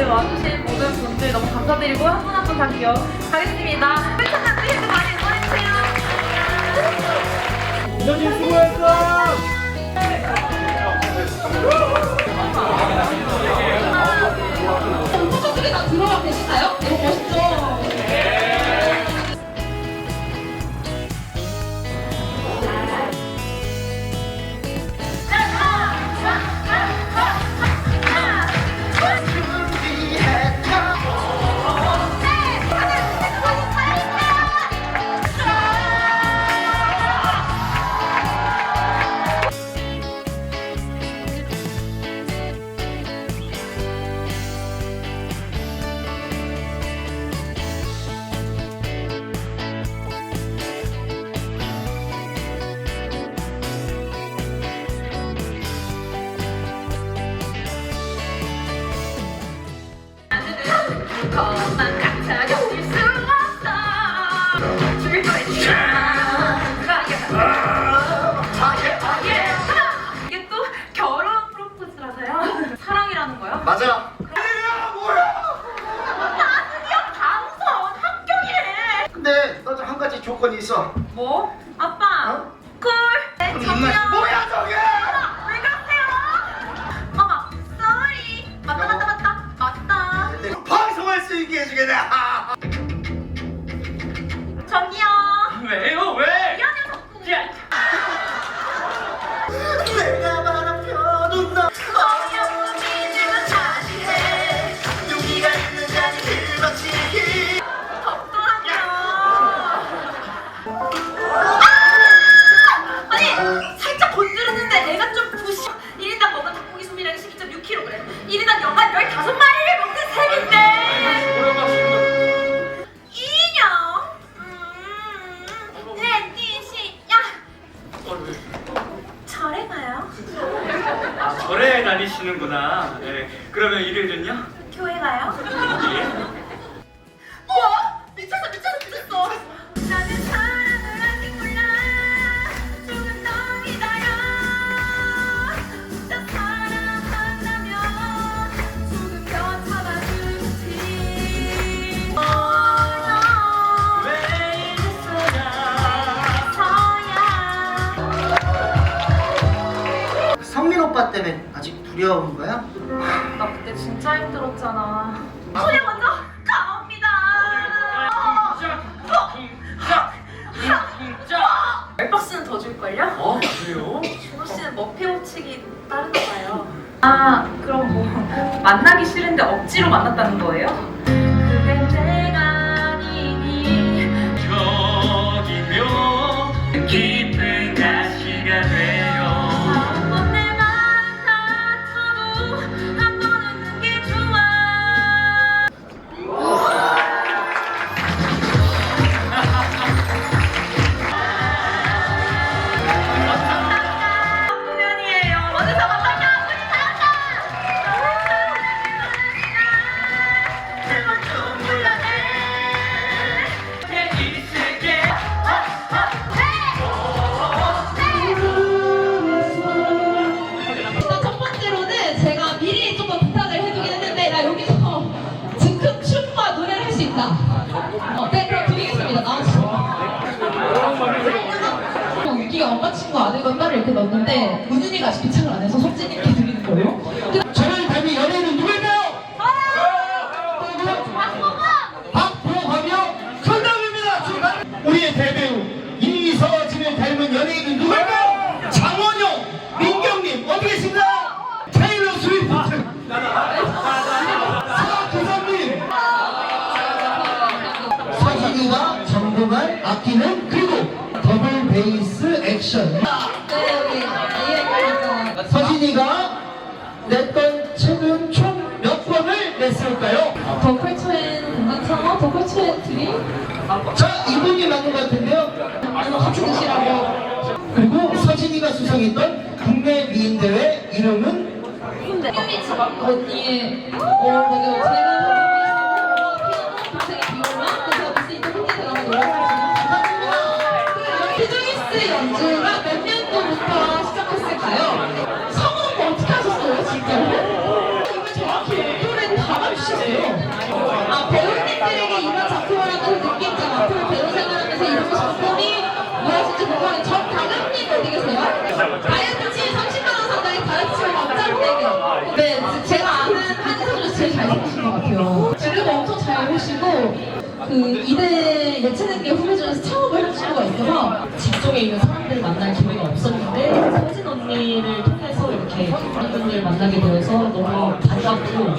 자리에 와주신 모든 분들 너무 감사드리고 한 분 한 분 다 기억하겠습니다. 팬창한 뜨개도 많이 응원해주세요. 이현진 수고했어! 조건이 있어. 뭐? 아빠 어? 꿀 네, 정면 뭐야 저게! 왜 그러세요? 어머 쏘리 맞다 맞다 맞다 맞다 방송할 수 있게 해주겠다. 1인당 연간 15마리를 먹는 셈인데? 인형 음, 시야 어, 왜? 절에 가요 아, 절에 다니시는구나. 네. 그러면 일요일은요? 교회 가요 예. 오빠 때문에 아직 두려운 거야? 나 그때 진짜 힘들었잖아 소리 먼저 가봅니다 열박스는 더 줄걸요? 어, 그래요? 준호 씨는 머피 오치기 따르나 봐요. 아, 그럼 뭐 만나기 싫은데 억지로 만났다는 거예요? 수 있다. 어, 네, 그럼 드리겠습니다. 나와주세요. 어, 유기가 엄마 친구 아들과 딸을 이렇게 넣었는데 전공할 악기는 그리고 더블 베이스 액션 네, 서진이가 냈던 책은 총 몇 권을 냈을까요? 더컬처앤 공간창어, 더컬처앤 트리 자, 이분이 맞는 것 같은데요. 같이 드시라고. 그리고 서진이가 수상했던 국내 미인대회 이름은 근데 언니의 어 맞아요 제가 네, 댄스 연주가 몇 년도부터 시작했을까요? 성은 뭐 어떻게 하셨어요, 진짜로? 이걸 정확히 연도를 다 맞추시네요. 아, 배우님들에게 이런 작품을 하면서 느낀 점, 앞으로 배우 생활하면서 이루고 싶은 꿈이 무엇인지 궁금한 저 다감님 어디 계세요? 다이어트치 30만원 상당의 다이어트치를 남자분에게. 네, 제가 아는 한인선 중 제일 잘생기신 것 같아요. 지금 엄청 잘 보시고, 그 이대 예체능계 후배 중에서 창업을 하신 거가 있어서 직종에 있는 사람들을 만날 기회가 없었는데 서진 언니를 통해서 이렇게 많은 분들 만나게 되어서 너무 반갑고